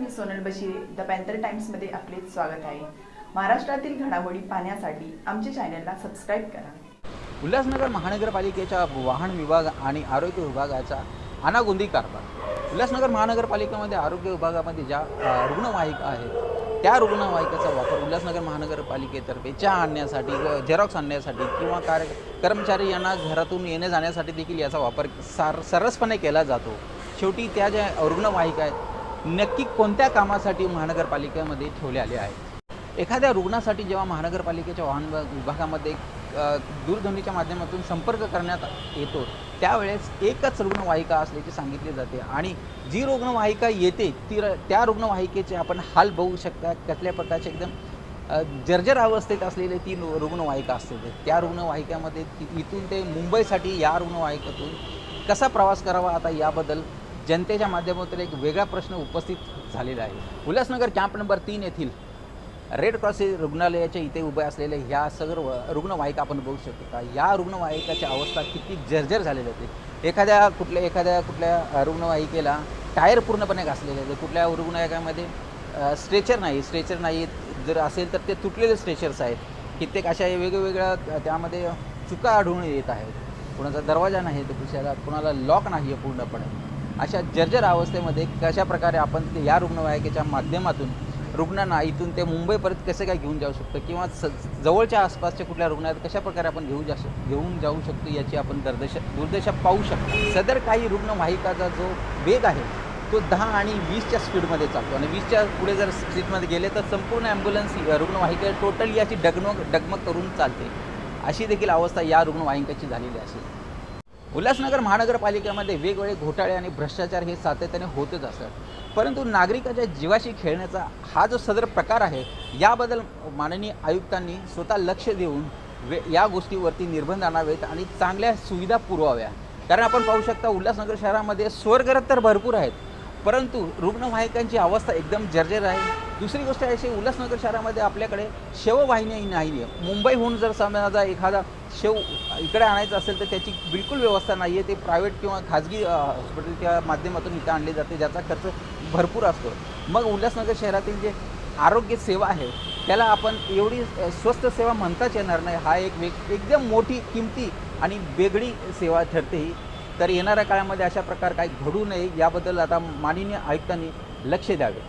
Me Sonal Bashire the panther टाइम्समध्ये आपले स्वागत आहे. महाराष्ट्रातील घडामोडी पाहण्यासाठी आमच्या चॅनलला सबस्क्राईब करा. उल्हासनगर महानगरपालिकेच्या वाहन विभाग आणि आरोग्य विभागाचा अनागोंदी कारभार. उल्हासनगर महानगरपालिकेमध्ये आरोग्य विभागामध्ये ज्या रुग्णवाहिका आहेत त्या रुग्णवाहिकेचा वापर उल्हासनगर महानगरपालिकेतर्फे चहा आणण्यासाठी व झेरॉक्स आणण्यासाठी किंवा कार्य कर्मचारी यांना घरातून येण्या जाण्यासाठी देखील याचा वापर सार सरसपणे केला जातो. शेवटी त्या ज्या रुग्णवाहिका आहेत नक्की कोणत्या कामासाठी महानगरपालिकेमध्ये ठेवले आले आहेत? एखाद्या रुग्णासाठी जेव्हा महानगरपालिकेच्या वाहन विभागामध्ये दूरध्वनीच्या माध्यमातून संपर्क करण्यात येतो त्यावेळेस एकच रुग्णवाहिका असल्याचे सांगितले जाते आणि जी रुग्णवाहिका येते ती र- त्या रुग्णवाहिकेचे आपण हाल बघू शकता. कसल्या प्रकारचे एकदम जर्जर अवस्थेत असलेली ती रुग्णवाहिका असते. त्या रुग्णवाहिकेमध्ये इथून ते मुंबईसाठी या रुग्णवाहिकेतून कसा प्रवास करावा आता याबद्दल जनतेच्या माध्यमातून एक वेगळा प्रश्न उपस्थित झालेला आहे. उल्हासनगर कॅम्प नंबर तीन येथील रेड क्रॉस रुग्णालयाच्या इथे उभ्या असलेल्या ह्या सर्व रुग्णवाहिका आपण बघू शकतो का? या रुग्णवाहिकाची अवस्था किती जर्जर झालेली होती. एखाद्या कुठल्या एखाद्या कुठल्या रुग्णवाहिकेला टायर पूर्णपणे घासलेले आहेत कुठल्या रुग्णवाहिकामध्ये स्ट्रेचर नाही. स्ट्रेचर नाही. जर असेल तर ते तुटलेले स्ट्रेचर्स आहेत. कित्येक अशा वेगवेगळ्या त्यामध्ये चुका आढळून येत आहेत. कुणाचा दरवाजा नाही तर कुशाला कुणाला लॉक नाही आहे पूर्णपणे. अशा जर्जर अवस्थेमध्ये कशा प्रकारे आपण ते या रुग्णवाहिकेच्या माध्यमातून रुग्णांना इथून ते मुंबईपर्यंत कसे काय घेऊन जाऊ शकतो? किंवा स जवळच्या आसपासच्या कुठल्या रुग्णालयात कशाप्रकारे आपण घेऊन जा घेऊन जाऊ शकतो याची आपण दर्दशा दुर्दशा पाहू शकतो. सदर काही रुग्णवाहिकाचा जो वेग आहे तो दहा आणि वीसच्या स्पीडमध्ये चालतो. आणि वीसच्या पुढे जर स्पीडमध्ये गेले तर संपूर्ण ॲम्ब्युलन्स रुग्णवाहिका टोटली याची डगमग डगमग करून चालते. अशी देखील अवस्था या रुग्णवाहिकाची झालेली असेल उल्हासनगर महानगरपालिकेमध्ये वेगवेगळे घोटाळे आणि भ्रष्टाचार हे सातत्याने होतच असतात. परंतु नागरिकाच्या जीवाशी खेळण्याचा हा जो सदर प्रकार आहे याबद्दल माननीय आयुक्तांनी स्वतः लक्ष देऊन वे या गोष्टीवरती निर्बंध आणावेत आणि चांगल्या सुविधा पुरवाव्या. कारण आपण पाहू शकता उल्हासनगर शहरामध्ये स्वर्गरथ तर भरपूर आहेत परंतु रुग्णवाहिकांची अवस्था एकदम जर्जर आहे. दुसरी गोष्ट अशी उल्हासनगर शहरामध्ये आपल्याकडे शेववाहिनी नाही आहे मुंबईहून जर समजा एखादा शेव इकडे आणायचं असेल तर त्याची बिलकुल व्यवस्था नाही आहे ते प्रायव्हेट किंवा खाजगी हॉस्पिटलच्या माध्यमातून इथं आणले जाते. ज्याचा खर्च भरपूर असतो. मग उल्हासनगर शहरातील जे आरोग्य सेवा आहे त्याला आपण एवढी स्वस्त सेवा म्हणताच येणार नाही. हा एक वेग एकदम मोठी किमती आणि वेगळी सेवा ठरते ही. तर येणाऱ्या काळामध्ये अशा प्रकार काही घडू नये याबद्दल आता माननीय आयुक्तांनी लक्ष द्यावे.